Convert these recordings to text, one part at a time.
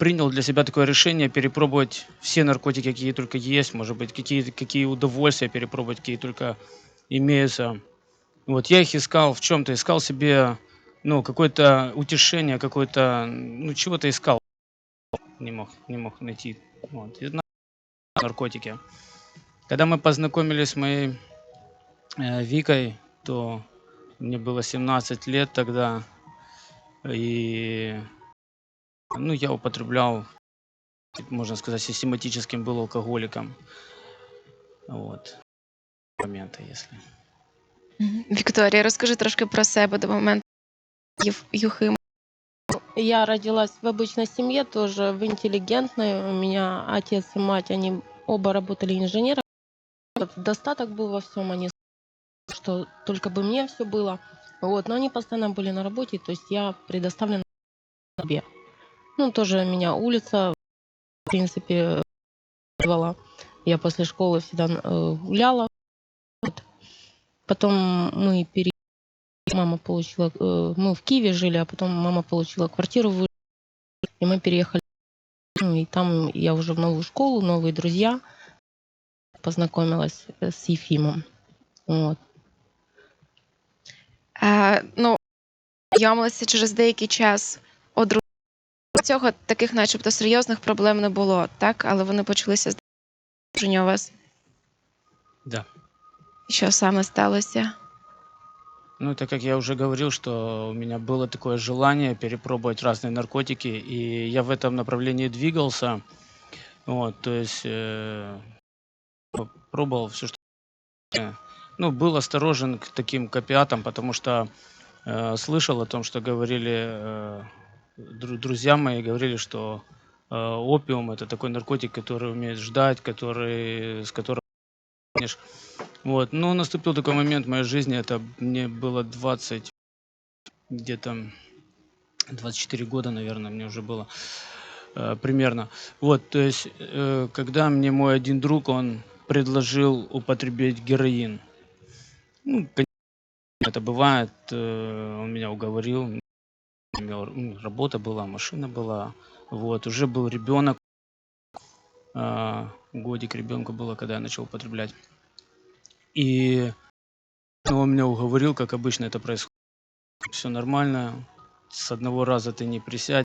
принял для себя такое решение перепробовать все наркотики, какие только есть, может быть, какие, какие удовольствия перепробовать, какие только имеются. Вот я их искал в чем-то, искал себе, ну, какое-то утешение, какое-то, ну, чего-то искал. Не мог, не мог найти. Вот. И на- наркотики. Когда мы познакомились с моей э, Викой, то мне было 17 лет тогда, и ну, я употреблял, можно сказать, систематическим был алкоголиком. Вот. Моменты, если. Мгм. Вікторія, розкажи трошки про себе до моменту Єв- Юхима. Я родилась в обычной семье, тоже в интеллигентной. У меня отец и мать, они оба работали инженерами. Вот Достаток был во всем, они с- что только бы мне все было. Вот, но они постоянно были на работе, то есть я предоставлена себе. Ну, тоже меня улица, в принципе, звала. Я после школы всегда э, гуляла. Вот. Потом мы пере... Мама получила... э, мы в Киеве жили, а потом мама получила квартиру и мы переехали. Ну, и там я уже в новую школу, новые друзья. Познакомилась э, с Ефимом. Вот. Е, ну, знайомилися через деякий час. Цього таких, начебто, серйозних проблем не було, так? Але вони почалися з у вас. Да. Що саме сталося? Ну, так как я уже говорил, что у меня было такое желание перепробовать разные наркотики, и я в этом направлении двигался. Вот, то есть э, пробовал все, что... Ну, был осторожен к таким к опиатам, потому что э, слышал о том, что говорили э, друзья мои, говорили, что э, опиум это такой наркотик, который умеет ждать, который, с которым. Вот. Но наступил такой момент в моей жизни, это мне было 20, где-то 24 года, наверное, мне уже было э, примерно. Вот, то есть, э, когда мне мой один друг, он предложил употребить героин. Ну, конечно, это бывает, он меня уговорил, у меня м, работа была, машина была, вот, уже был ребенок, а, годик ребенку было, когда я начал употреблять. И ну, он меня уговорил, как обычно это происходит. Все нормально, с одного раза ты не присядь,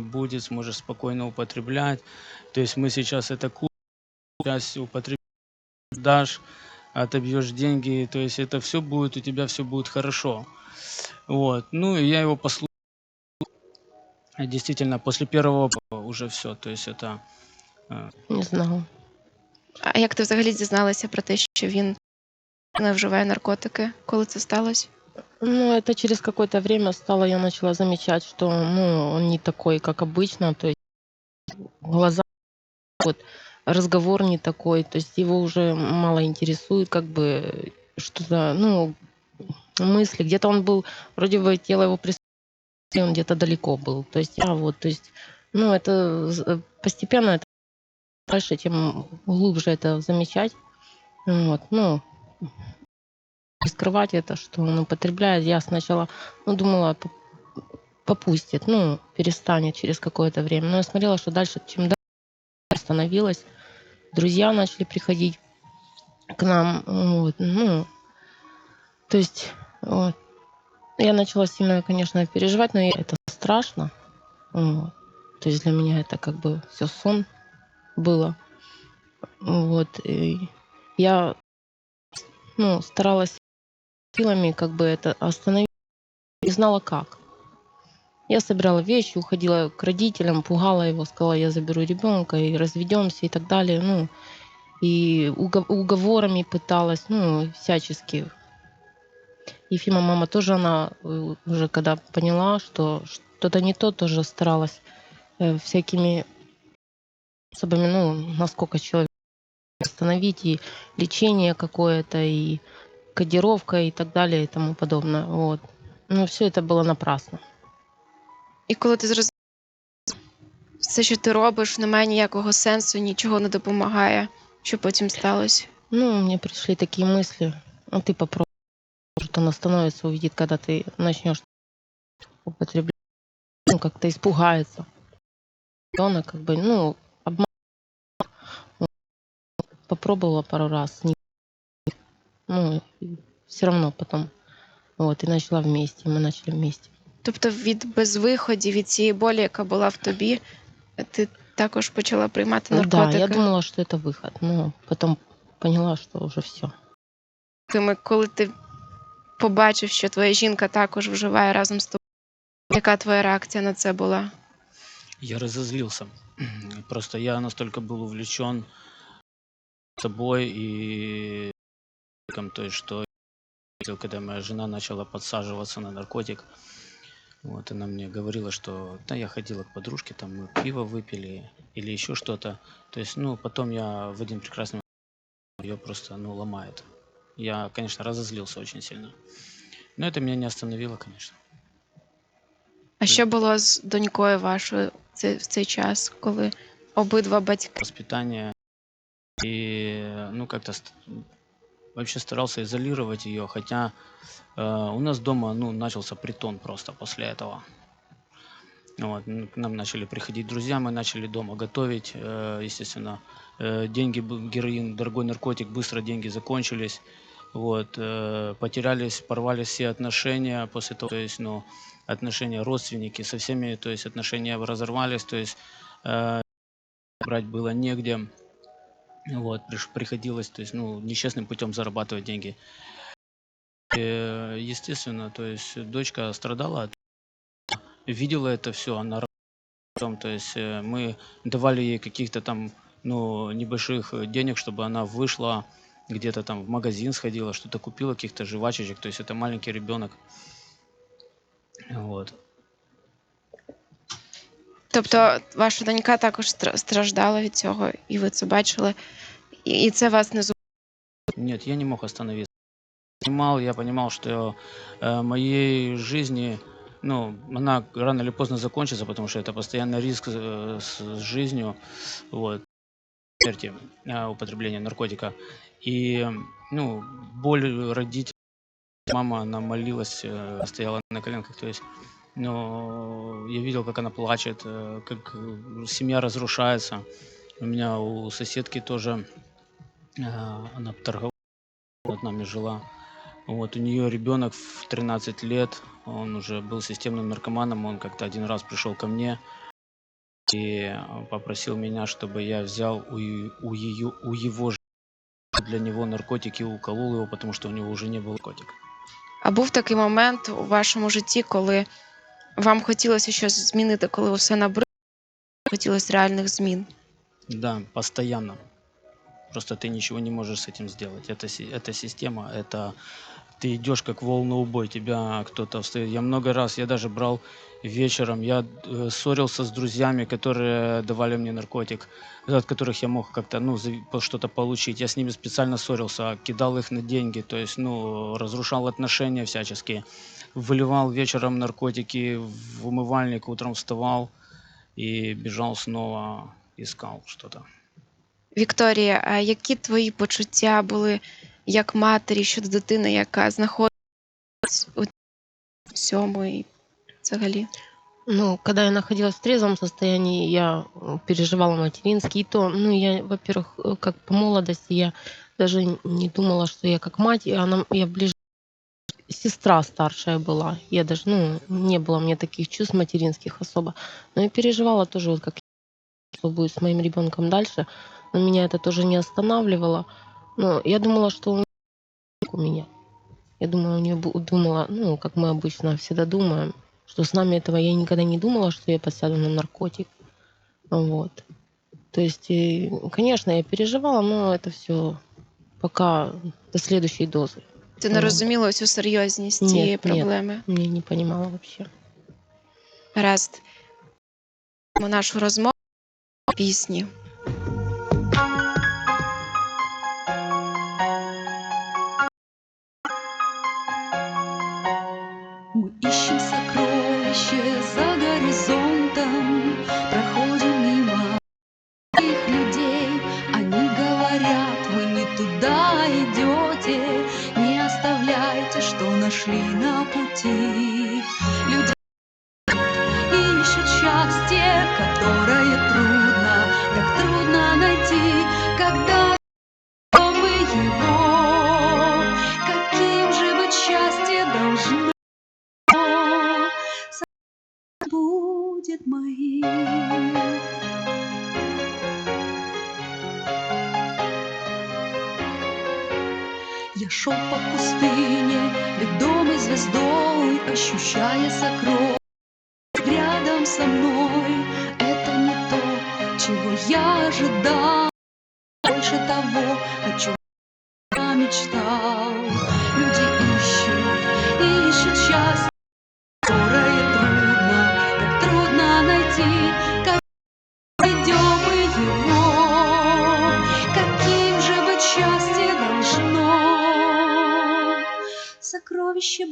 будет, сможешь спокойно употреблять. То есть мы сейчас это сейчас употребишь, дашь, отобьешь деньги, то есть это все будет, у тебя все будет хорошо. Вот. Ну, и я его послушал. А Действительно, после первого уже все, то есть это э, Не знала. А як ти взагалі дізналася про те, що він не вживає наркотики? Коли це сталося? Ну, это через какое-то время стало, я начала замечать, что, ну, он не такой, как обычно, то есть глаза, вот, разговор не такой, то есть его уже мало интересует, как бы, что-то, ну, мысли, где-то он был, вроде бы тело его присутствие, он где-то далеко был, то есть я вот, то есть, ну, это з- постепенно, это дальше, тем глубже это замечать, вот, ну, и скрывать это, что он употребляет. Я сначала, ну, думала, попустит, ну, перестанет через какое-то время. Но я смотрела, что дальше, чем дальше становилось, друзья начали приходить к нам, вот, ну, то есть, вот. Я начала сильно, конечно, переживать, но это страшно, вот. то есть для меня это как бы все сон было, вот, и я, ну, старалась силами как бы это остановить, не знала как. Я собирала вещи, уходила к родителям, пугала его, сказала, я заберу ребенка и разведемся и так далее. Ну, и уго- уговорами пыталась, ну, всячески. Ефима мама тоже, она э, уже когда поняла, что что-то не то, тоже старалась э, всякими способами, ну, насколько человек остановить, и лечение какое-то, и кодировка и так далее и тому подобное. Вот. Но все это было напрасно. І коли ти зрозумієш, все, що ти робиш, не має ніякого сенсу, нічого не допомагає, що потім сталося? Ну, мне пришли такие мысли. Ну, ты попробуй. Может, он остановится, увидит, когда ты начнешь употреблять. Ну, как-то испугается. ребенок, как бы, ну, обман. Вот. Попробовала пару раз, не ну, все равно потом, вот, и начала вместе, мы начали вместе. Тобто від безвиході, від цієї болі, яка була в тобі, ти також почала приймати Ну да, наркотики. я думала, что это выход, но потом поняла, что уже все. Ми- Коли ти побачив, що твоя жінка також вживає разом з тобою, яка твоя реакція на це була? Я разозлился. Просто я настолько был увлечен собой и то есть, что видел, когда моя жена начала подсаживаться на наркотик, вот она мне говорила, что да, я ходила к подружке, там мы пиво выпили или еще что-то. То есть, ну, потом я в один прекрасный момент ее просто, ну, ломает. Я, конечно, разозлился очень сильно. Но это меня не остановило, конечно. А що було з донькою вашою в цей, в цей час, коли обидва батьки? воспитание. И, ну, как-то ст- вообще старался изолировать ее, хотя э, у нас дома, ну, начался притон просто после этого. Вот, к нам начали приходить друзья, мы начали дома готовить, э, естественно, э, деньги, героин, дорогой наркотик, быстро деньги закончились, вот, э, потерялись, порвались все отношения после того, то есть, ну, отношения родственники со всеми, то есть отношения разорвались, то есть э, брать было негде, вот, приходилось, то есть, ну, нечестным путем зарабатывать деньги. Э, естественно, то есть дочка страдала, от- видела это все, она потом, то есть э, мы давали ей каких-то там, ну, небольших э, денег, чтобы она вышла где-то там в магазин сходила, что-то купила, каких-то жвачечек, то есть это маленький ребенок. Вот. Тобто ваша донька також стра- страждала від цього, і ви це бачили, і, і це вас не зупинило. Нет, я не мог остановиться. Понимал, я понимал, что э, моей жизни, ну, она рано или поздно закончится, потому что это постоянный риск э, с жизнью, вот, смерти, э, употребления наркотика. И, ну, боль родителей, мама, она молилась, э, стояла на коленках, то есть, но я видел, как она плачет, как семья разрушается. У меня у соседки тоже, она торговала над нами жила. Вот у нее ребенок в 13 лет, он уже был системным наркоманом, он как-то один раз пришел ко мне и э, попросил меня, чтобы я взял у, е- у, ее, у его ж- для него наркотики, уколол его, потому что у него уже не было наркотика. А був такий момент у вашому житті, коли вам хотілося щось змінити, коли усе набридло, хотілося реальних змін. Да, постоянно. Просто ты ничего не можешь с этим сделать. Это, си- это система, это ты идешь как волноубой, тебя кто-то встает. Я много раз, я даже брал вечером, я э, ссорился с друзьями, которые давали мне наркотик, от которых я мог как-то, ну, зави- по- что-то получить. Я с ними специально ссорился, кидал их на деньги, то есть, ну, разрушал отношения всячески. Выливал вечером наркотики в умывальник, утром вставал и бежал снова, искал что-то. Вікторія, а які твої почуття були як матері щодо дитини, яка знаходиться у цьому і взагалі? Ну, когда я находилась в трезвом состоянии, я м, переживала материнский. И то, ну, я, во-первых, э, как по молодости, я даже н- не думала, что я как мать, и она, я ближе сестра старшая была. Я даже, ну, не было у меня таких чувств материнских особо. Но я переживала тоже, вот как что будет с моим ребенком дальше. Но меня это тоже не останавливало. Но я думала, что у у меня. Я думаю, у нее думала, ну, как мы обычно всегда думаем, что с нами этого я никогда не думала, что я подсяду на наркотик. Вот. То есть, и, конечно, я переживала, но это все пока до следующей дозы. Ти не Мгм. розуміла всю серйозність Ні, цієї ні. проблеми? Я не понимала вообще. Гаразд. Нашу розмову пісні. Я шел по пустыне, ведомый звездой, ощущая сокровища рядом со мной. Это не то, чего я ожидал, больше того, о чем я мечтал. Сокровище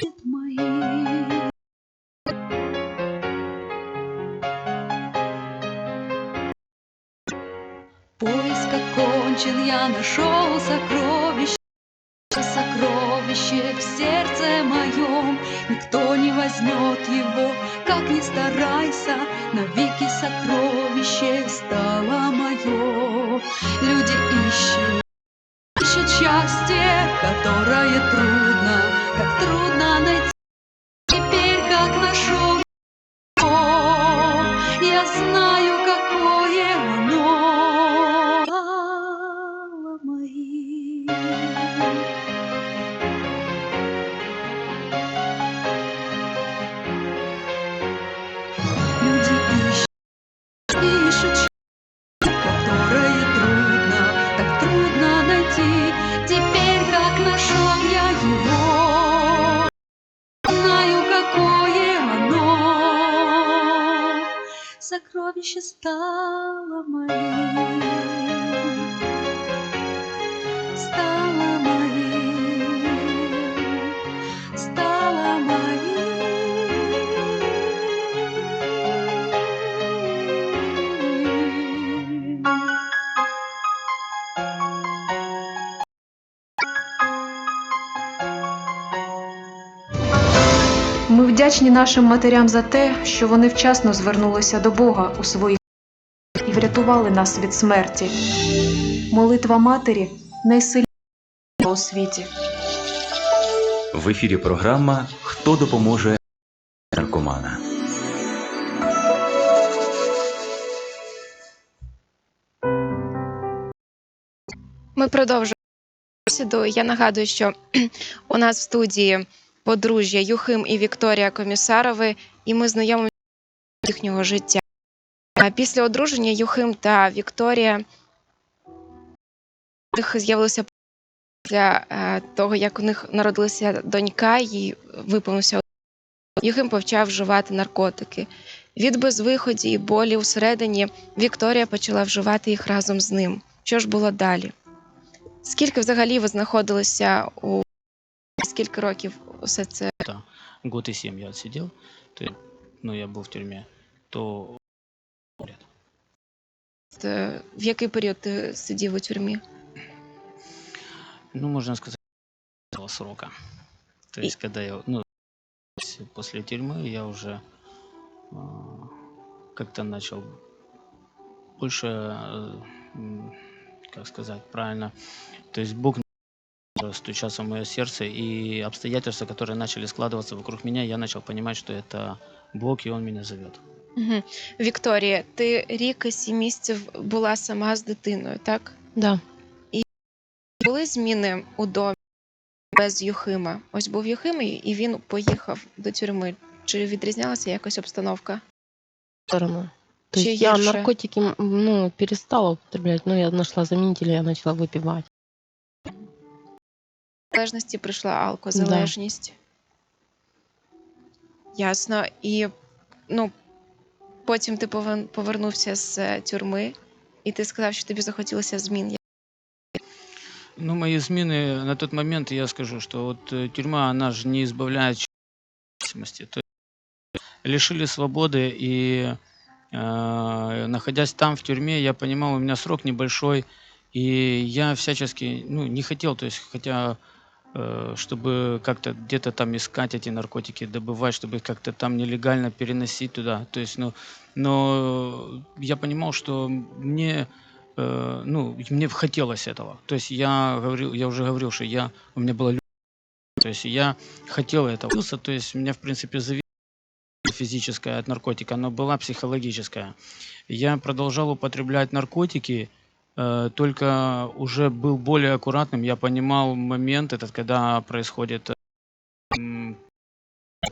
будет моим. Поиск окончен, я нашел сокровище, сокровище в сердце моем. Никто не возьмет его, как ни старайся, навеки сокровище стало мое. Люди ищут, ищут счастье, которое трудно, Сокровище стало моим, вдячні нашим матерям за те, що вони вчасно звернулися до Бога у своїх і врятували нас від смерті. Молитва матері найсильніша у світі. В ефірі програма Хто допоможе наркомана. Ми продовжуємо. Я нагадую, що у нас в студії подружжя Юхим і Вікторія Комісарови, і ми знайомимося їхнього життя. Після одруження Юхим та Вікторія у них з'явилося після е, того, як у них народилася донька, їй виповнився Юхим почав вживати наркотики. Від безвиході і болі усередині Вікторія почала вживати їх разом з ним. Що ж було далі? Скільки взагалі ви знаходилися у скільки років усе це? Год и семь я отсидел. То, есть, ну, я был в тюрьме. То е, В який період ти сидів у тюрмі? Ну, можно сказать, этого срока. То И- есть, когда я, ну, с- после тюрьмы я уже а, как-то начал больше, э, м, как сказать правильно, то есть Бог начал стучаться в мое сердце, и обстоятельства, которые начали складываться вокруг меня, я начал понимать, что это Бог, и Он меня зовет. Угу. Вікторія, ти рік і сім місяців була сама з дитиною, так? Да. Були зміни у домі без Юхима? Ось був Юхим, і і він поїхав до тюрми. Чи відрізнялася якось обстановка? сторону. То Чьи есть я гирши? наркотики м, ну, перестала употреблять, но я нашла заменитель, я начала выпивать. залежності прийшла алкозалежність. Ясно. І ну, потім ти повер- повернувся з е, тюрми, і ти сказав, що тобі захотілося змін. Ну, мои измены на тот момент, я скажу, что вот э, тюрьма, она же не избавляет от зависимости. То есть лишили свободы, и э, находясь там, в тюрьме, я понимал, у меня срок небольшой, и я всячески, ну, не хотел, то есть, хотя, э, чтобы как-то где-то там искать эти наркотики, добывать, чтобы их как-то там нелегально переносить туда. То есть, ну, но я понимал, что мне э, ну, мне хотелось этого. То есть я говорил, я уже говорил, что я, у меня была любовь, то есть я хотел этого. То есть меня, в принципе, зависимость физическая от наркотика, но была психологическая. Я продолжал употреблять наркотики, э, только уже был более аккуратным. Я понимал момент этот, когда происходит, э, м,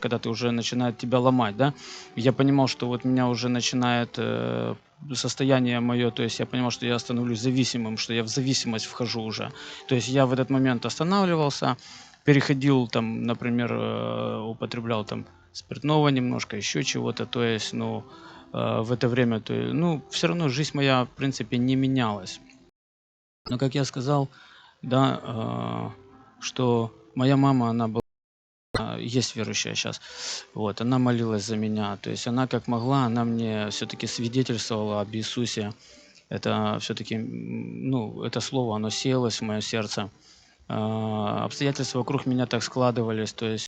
когда ты уже начинает тебя ломать, да. Я понимал, что вот меня уже начинает э, состояние мое, то есть я понимал, что я становлюсь зависимым, что я в зависимость вхожу уже. То есть я в этот момент останавливался, переходил там, например, э, употреблял там спиртного немножко, еще чего-то, то есть, ну, э, в это время, то, ну, все равно жизнь моя, в принципе, не менялась. Но, как я сказал, да, э, что моя мама, она была, э, есть верующая сейчас, вот, она молилась за меня, то есть она как могла, она мне все-таки свидетельствовала об Иисусе, это все-таки, ну, это слово, оно сеялось в мое сердце, А, обстоятельства вокруг меня так складывались, то есть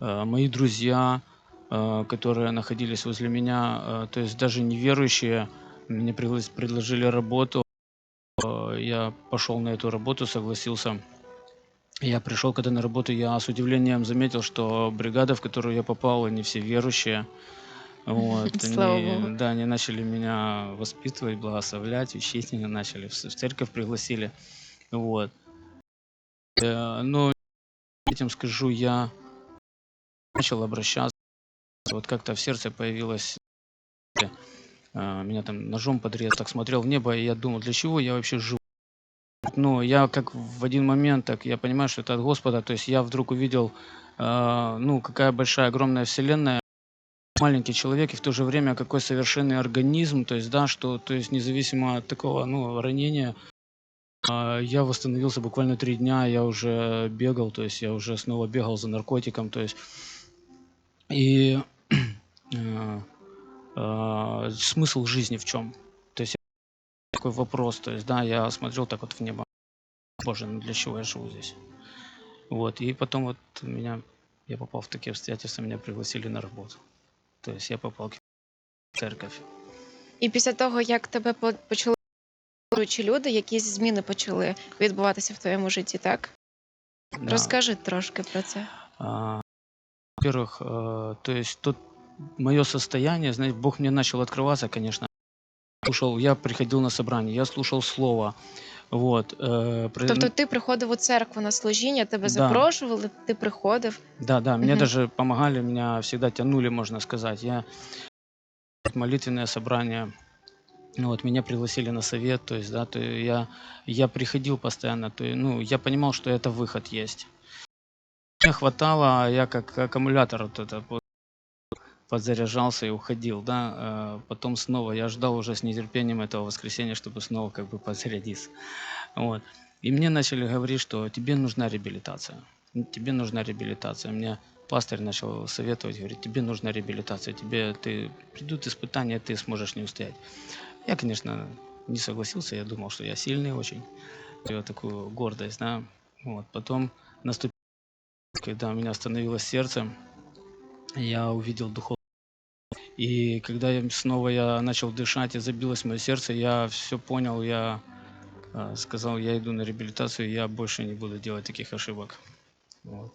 э, мои друзья, э, которые находились возле меня, э, то есть даже неверующие, мне предложили работу, Э, я пошел на эту работу, согласился. Я пришел когда на работу, я с удивлением заметил, что бригада, в которую я попал, они все верующие. Вот, Слава они, Богу. да, они начали меня воспитывать, благословлять, учить меня начали, в, в церковь пригласили. Вот. Э, но этим скажу, я начал обращаться, вот как-то в сердце появилось, э, меня там ножом подрезал, так смотрел в небо, и я думал, для чего я вообще живу? Ну, я как в один момент, так я понимаю, что это от Господа, то есть я вдруг увидел, э, ну, какая большая, огромная вселенная, маленький человек, и в то же время какой совершенный организм, то есть, да, что, то есть, независимо от такого, ну, ранения, а, я восстановился буквально три дня, я уже бегал, то есть, я уже снова бегал за наркотиком, то есть, и э, смысл жизни в чем? То есть, такой вопрос, то есть, да, я смотрел так вот в небо, боже, ну для чего я живу здесь? Вот, и потом вот меня, я попал в такие обстоятельства, меня пригласили на работу. То есть я попал в церковь. І після того, як тебе по- почали віруючі люди, якісь зміни почали відбуватися в твоєму житті, так? Да. Розкажи трошки про це. А, Во-первых, э, то есть тут мое состояние, знаете, Бог мне начал открываться, конечно. Слушал, я приходил на собрание, я слушал слово. Вот. э, про- Тобто ти приходив у церкву на служіння, тебе Да. запрошували, ти приходив. Да, да, мне Мгм. даже помогали, меня всегда тянули, можно сказать. Я молитвенное собрание, ну вот меня пригласили на совет, то есть, да, то я, я приходил постоянно, то, ну, я понимал, что это выход есть. Мне хватало, а я как аккумулятор вот это подзаряжался и уходил, да, э, потом снова, я ждал уже с нетерпением этого воскресенья, чтобы снова как бы подзарядиться, вот. И мне начали говорить, что тебе нужна реабилитация, тебе нужна реабилитация. Мне пастырь начал советовать, говорит, тебе нужна реабилитация, тебе ты придут испытания, ты сможешь не устоять. Я, конечно, не согласился, я думал, что я сильный очень, я такую гордость, да. Вот. Потом наступил, когда у меня остановилось сердце, я увидел духовный. И когда я снова я начал дышать, и забилось мое сердце, я все понял, я а, сказал, я иду на реабилитацию, я больше не буду делать таких ошибок. Вот.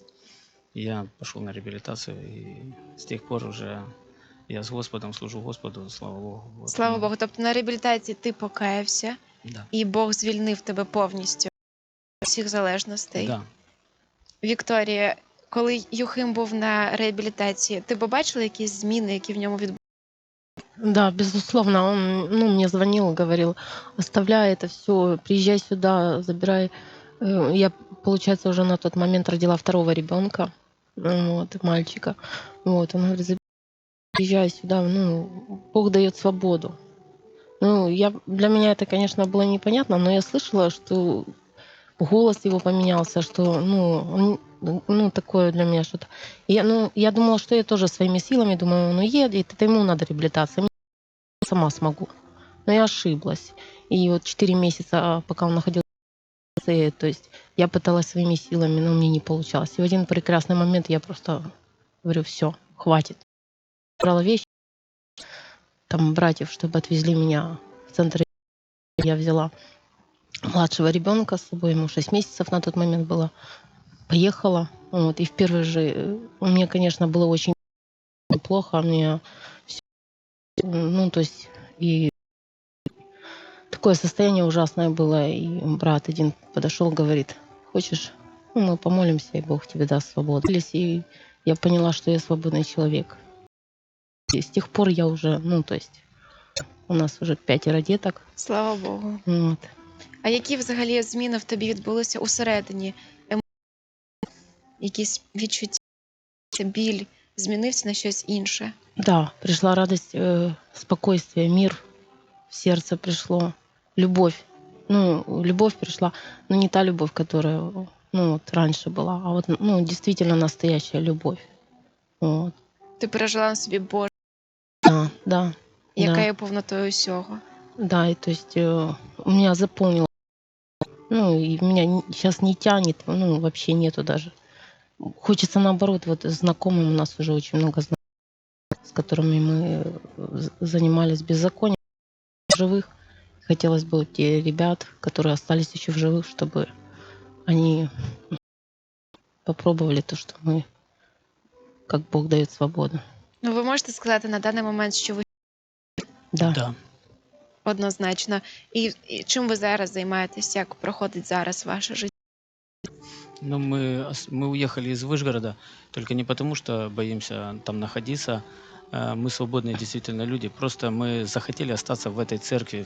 Я пошел на реабилитацию, и с тех пор уже я с Господом служу Господу, слава Богу. Вот. Слава Богу. Тобто на реабілітації ти покаявся, Да. і Бог звільнив тебе повністю від всіх залежностей. Да. Вікторія, коли Юхим був на реабілітації, ти побачила якісь зміни, які в ньому відбувалися? Да, безусловно, он ну, мне звонил, говорил, оставляй это все, приезжай сюда, забирай. Э, Я, получается, уже на тот момент родила второго ребенка, вот, мальчика. Вот, он говорит, «Забирай, приезжай сюда, ну, Бог дает свободу. Ну, я, для меня это, конечно, было непонятно, но я слышала, что голос его поменялся, что, ну, он, ну, такое для меня что-то. Я, ну, я думала, что я тоже своими силами, думаю, ну, едет, это ему надо реабилитация, мне сама смогу. Но я ошиблась. И вот четыре месяца, а, пока он находился то есть я пыталась своими силами, но мне не получалось. И в один прекрасный момент я просто говорю, все, хватит. Брала вещи, там, братьев, чтобы отвезли меня в центр Я взяла младшего ребенка с собой, ему 6 месяцев на тот момент было Поехала. Вот, и в первый же... э, Мне, конечно, было очень плохо. Мне всё- ну, то есть, и такое состояние ужасное было. И брат один подошел, говорит, хочешь, ну, мы помолимся, и Бог тебе даст свободу. И я поняла, что я свободный человек. И с тех пор я уже, ну, то есть, у нас уже пятеро деток. Слава Богу. Вот. А які взагалі зміни в тобі відбулися усередині? Ем- Якісь відчуття, біль змінився на щось інше? Да, пришла радость, э, спокойствие, мир в сердце пришло, любовь. Ну, любовь пришла, но не та любовь, которая, ну, вот раньше была, а вот, ну, действительно настоящая любовь. Вот. Ти пережила на собі Боже, Да, да, яка да. є повнотою усього. да, и то есть э, у меня заполнило, ну, и меня сейчас не тянет, ну, вообще нету даже. Хочется наоборот, вот знакомым у нас уже очень много знакомых, с которыми мы э, з- занимались беззаконием живых. Хотелось бы вот те ребят, которые остались еще в живых, чтобы они попробовали то, что мы, как Бог дает свободу. Ну, ви можете сказати на даний момент, що ви Да. Да. однозначно. І, і чим ви зараз займаєтесь? Як проходить зараз ваше життя? Ну, мы, мы уехали из Вышгорода, только не потому, что боимся там находиться. Э, Мы свободные действительно люди. Просто мы захотели остаться в этой церкви,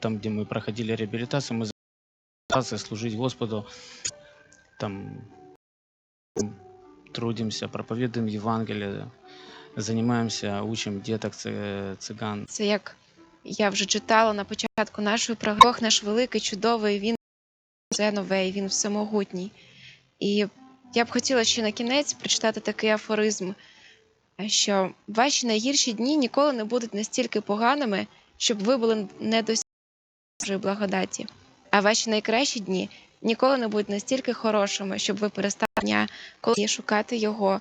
там, где мы проходили реабилитацию. Мы захотели служить Господу. Там трудимся, проповедуем Евангелие, занимаемся, учим деток, цы- цыган. Це як я вже читала на початку нашої програми. Бог наш великий, чудовий, він все нове, і він всемогутній. І я б хотіла ще на кінець прочитати такий афоризм, що ваші найгірші дні ніколи не будуть настільки поганими, щоб ви були недосяжні Божої благодаті. А ваші найкращі дні ніколи не будуть настільки хорошими, щоб ви перестали дня, коли шукати його,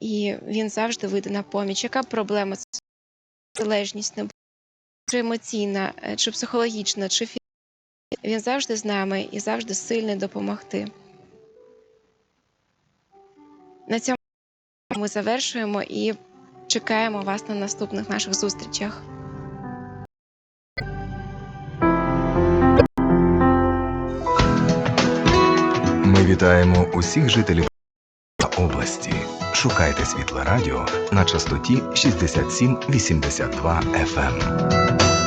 і він завжди вийде на поміч. Яка проблема це залежність не була, чи емоційна, чи психологічна, чи фізична, він завжди з нами і завжди сильний допомогти. На цьому ми завершуємо і чекаємо вас на наступних наших зустрічах. Ми вітаємо усіх жителів області. Шукайте світле радіо на частоті 6782 FM.